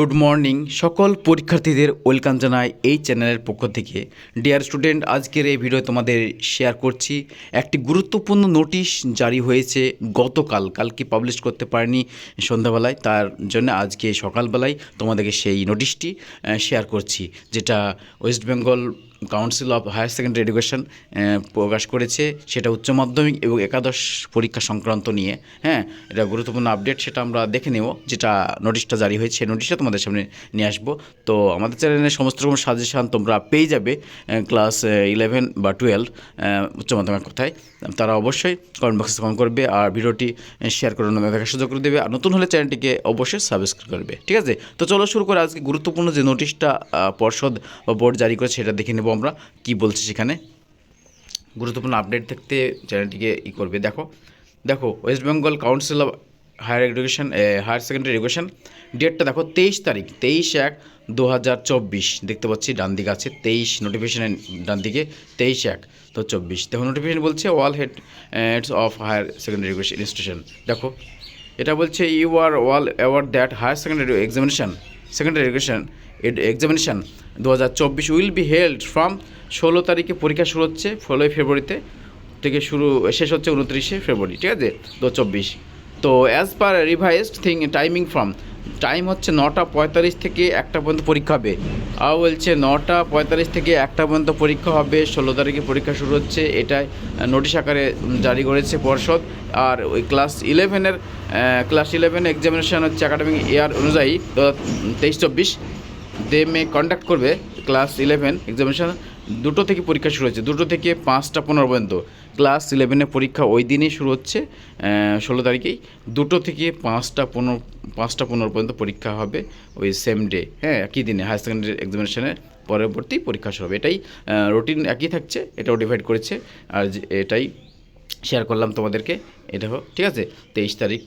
Good morning সকল পরীক্ষার্থীদের welcome জানাই এই চ্যানেলের পক্ষ থেকে। ডিয়ার স্টুডেন্ট আজকের এই ভিডিও তোমাদের শেয়ার করছি। একটি গুরুত্বপূর্ণ নোটিশ জারি হয়েছে গতকাল। কালকে পাবলিশ করতে পারেনি সন্ধ্যাবেলায়, তার জন্য আজকে সকালবেলায় তোমাদেরকে সেই নোটিশটি শেয়ার করছি, যেটা West Bengal council of higher secondary education প্রকাশ করেছে। সেটা উচ্চ মাধ্যমিক এবং একাদশ পরীক্ষা সংক্রান্ত নিয়ে। হ্যাঁ এটা গুরুত্বপূর্ণ আপডেট সেটা আমরা দেখে নেব, যেটা নোটিশটা জারি হয়েছে। নোটিশটা সামনে নিয়ে আসব। তো আমাদের চ্যানেলে সমস্ত রকম সাজেশান তোমরা পেয়ে যাবে ক্লাস ইলেভেন বা টুয়েলভ উচ্চ মাধ্যমিক কোথায় তারা অবশ্যই কমেন্ট বক্সে কমেন্ট করবে আর ভিডিওটি শেয়ার করে অন্যদের দেখার সুযোগ করে দেবে। আর নতুন হলে চ্যানেলটিকে অবশ্যই সাবস্ক্রাইব করবে, ঠিক আছে? তো চলো শুরু করে আজকে গুরুত্বপূর্ণ যে নোটিশটা পর্ষদ বা বোর্ড জারি করেছে সেটা দেখে নেব আমরা, কি বলছি সেখানে। গুরুত্বপূর্ণ আপডেট দেখতে চ্যানেলটিকে ই করবে, দেখো। দেখো West Bengal council of higher education higher secondary education ডেটটা দেখো তেইশ তারিখ, তেইশ এক দু হাজার চব্বিশ। দেখতে পাচ্ছি ডান দিকে আছে তেইশ নোটিফিকেশনের ডান দিকে তেইশ এক তো চব্বিশ। দেখো নোটিফিকেশন বলছে all head heads of higher secondary education institution দেখো, এটা বলছে you are all aware that higher secondary examination secondary education examination দু হাজার চব্বিশ উইল বি হেল্ড ফ্রম ষোলো তারিখে পরীক্ষা শুরু হচ্ছে, ষোলোই ফেব্রুয়ারিতে থেকে শুরু, শেষ হচ্ছে উনত্রিশে ফেব্রুয়ারি, ঠিক আছে? দু চব্বিশ। তো as per revised thing timing from time হচ্ছে নটা পঁয়তাল্লিশ থেকে একটা পর্যন্ত পরীক্ষা হবে। আর বলছে নটা পঁয়তাল্লিশ থেকে একটা পর্যন্ত পরীক্ষা হবে, ষোলো তারিখে পরীক্ষা শুরু হচ্ছে, এটাই নোটিশ আকারে জারি করেছে পর্ষদ। আর ওই ক্লাস ইলেভেনের ক্লাস ইলেভেন এক্সামিনেশন হচ্ছে একাডেমিক ইয়ার অনুযায়ী তেইশ চব্বিশ দে মে কন্ডাক্ট করবে ক্লাস ইলেভেন এক্সামিনেশন দুটো থেকে পরীক্ষা শুরু হচ্ছে দুটো থেকে পাঁচটা পনেরো পর্যন্ত। ক্লাস ইলেভেনের পরীক্ষা ওই দিনই শুরু হচ্ছে ষোলো তারিখেই। দুটো থেকে পাঁচটা পনেরো পাঁচটা পনেরো পর্যন্ত পরীক্ষা হবে ওই সেম ডে হ্যাঁ একই দিনে হায়ার সেকেন্ডারি এক্সামিনেশনের পরবর্তী পরীক্ষা শুরু হবে। এটাই রুটিন একই থাকছে, এটাও ডিভাইড করেছে। আর এটাই শেয়ার করলাম তোমাদেরকে। এটা হোক, ঠিক আছে? তেইশ তারিখ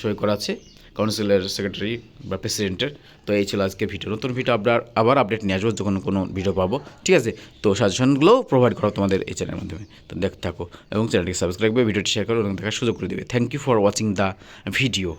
সই করা আছে। কাউন্সিলের সেক্রেটারি বা প্রেসিডেন্টের তো এই ছিল আজকে ভিডিও নতুন ভিডিও আপনার আবার আপডেট নিয়ে আসব, যখন কোনো ভিডিও পাবো। ঠিক আছে? তো সাজেশনগুলোও প্রোভাইড করো তোমাদের এই চ্যানেলের মাধ্যমে। তো দেখতে থাকো। এবং চ্যানেলটিকে সাবস্ক্রাইব করে ভিডিওটি শেয়ার করো এবং দেখার সুযোগ করে দেবে। Thank you for watching the video